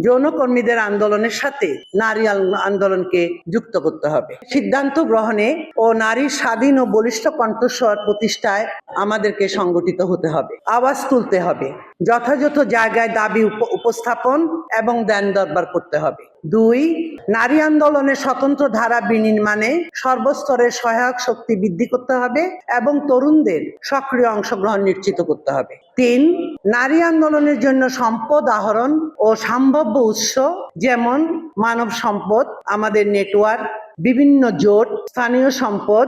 যৌনকর্মীদের আন্দোলনের সাথে নারী আন্দোলনকে যুক্ত করতে হবে। সিদ্ধান্ত গ্রহণে ও নারীর স্বাধীন ও বলিষ্ঠ কণ্ঠস্বর প্রতিষ্ঠায় আমাদেরকে সংগঠিত হতে হবে। আওয়াজ তুলতে হবে। যথাযথ জায়গায় দাবি উপ- উপস্থাপন এবং দেন দরবার করতে হবে। দুই, নারী আন্দোলনের স্বতন্ত্র ধারা বিনির্মাণে সর্বস্তরের সহায়ক শক্তি বৃদ্ধি করতে হবে এবং তরুণদের সক্রিয় অংশগ্রহণ নিশ্চিত করতে হবে। তিন নারী আন্দোলনের জন্য সম্পদ আহরণ ও সম্ভাব্য উৎস যেমন মানব সম্পদ, আমাদের নেটওয়ার্ক বিভিন্ন জোট, স্থানীয় সম্পদ,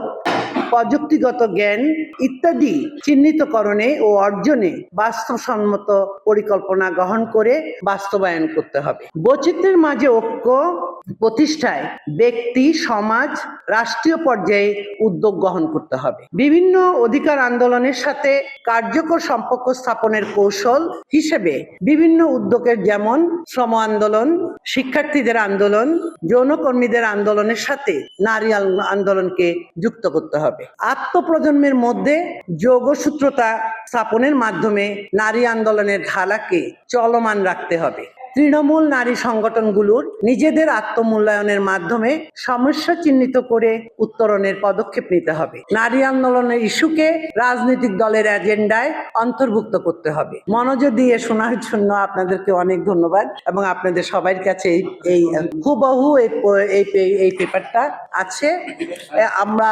প্রযুক্তিগত জ্ঞান ইত্যাদি চিহ্নিতকরণে ও অর্জনে বাস্তবসম্মত পরিকল্পনা গ্রহণ করে বাস্তবায়ন করতে হবে। বৈচিত্র্যের মাঝে ঐক্য প্রতিষ্ঠায় ব্যক্তি, সমাজ রাষ্ট্রীয় পর্যায়ে উদ্যোগ গ্রহণ করতে হবে। বিভিন্ন অধিকার আন্দোলনের সাথে কার্যকর সম্পর্ক স্থাপনের কৌশল হিসেবে বিভিন্ন উদ্যোগের যেমন শ্রম আন্দোলন, শিক্ষার্থীদের আন্দোলন, যৌনকর্মীদের আন্দোলনের সাথে নারী আন্দোলনকে যুক্ত করতে হবে। আত্মপ্রজন্মের মধ্যে যোগসূত্রতা স্থাপনের মাধ্যমে নারী আন্দোলনের ধারাকে চলমান রাখতে হবে। তৃণমূল নারী সংগঠনগুলোর নিজেদের আত্মমূল্যায়নের মাধ্যমে সমস্যা চিহ্নিত করে উত্তরণের পদক্ষেপ নিতে হবে। নারী আন্দোলনের ইস্যুকে রাজনৈতিক দলের এজেন্ডায় অন্তর্ভুক্ত করতে হবে। মনোযোগ দিয়ে শোনার জন্য আপনাদেরকে অনেক ধন্যবাদ এবং আপনাদের সবার কাছে এই হুবহু এই পেপারটা আছে। আমরা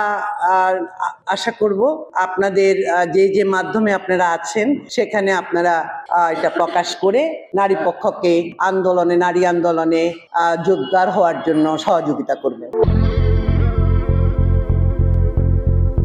আশা করব আপনাদের যে যে মাধ্যমে আপনারা আছেন, সেখানে আপনারা এটা প্রকাশ করে নারী পক্ষকে আন্দোলনে নারী আন্দোলনে যোগদার হওয়ার জন্য সহযোগিতা করবেন